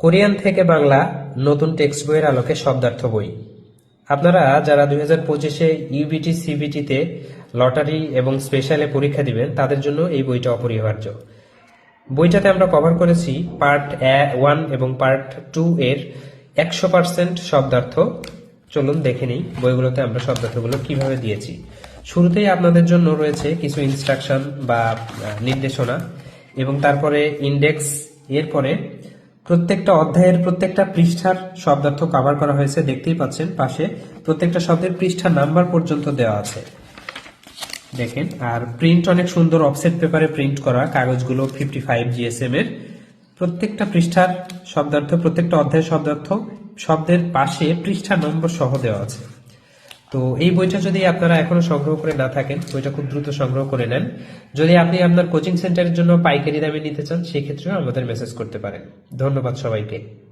Korean থেকে বাংলা নতুন text বইয়ের আলোকে শব্দার্থ বই। আপনারা যারা দুই হাজার পঁচিশে ইউবিটি, সিবিটিতে লটারি এবং স্পেশালে পরীক্ষা দিবেন, তাদের জন্য এই বইটা অপরিহার্য। বইটাতে আমরা কভার করেছি পার্ট ওয়ান এবং পার্ট টু এর একশো পার্সেন্ট শব্দার্থ। চলুন দেখে নিই বইগুলোতে আমরা শব্দার্থগুলো কীভাবে দিয়েছি। শুরুতেই আপনাদের জন্য রয়েছে কিছু ইনস্ট্রাকশন বা নির্দেশনা এবং তারপরে ইন্ডেক্স এরপরে প্রত্যেকটা অধ্যায়ের প্রত্যেকটা পৃষ্ঠার শব্দার্থ কভার করা হয়েছে, দেখতেই পাচ্ছেন পাশে প্রত্যেকটা শব্দের পৃষ্ঠা নাম্বার পর্যন্ত দেওয়া আছে। দেখেন, আর প্রিন্ট অনেক সুন্দর অফসেট পেপারে প্রিন্ট করা, কাগজগুলো ফিফটি ফাইভ জিএসএম এর। প্রত্যেকটা পৃষ্ঠার শব্দার্থ, প্রত্যেকটা অধ্যায়ের শব্দার্থ, শব্দের পাশে পৃষ্ঠা নম্বর সহ দেওয়া আছে। তো এই বইটা যদি আপনারা এখনও সংগ্রহ করে না থাকেন, বইটা খুব দ্রুত সংগ্রহ করে নেন। যদি আপনি আপনার কোচিং সেন্টারের জন্য পাইকারি দামে নিতে চান, সেক্ষেত্রেও আমাদের মেসেজ করতে পারেন। ধন্যবাদ সবাইকে।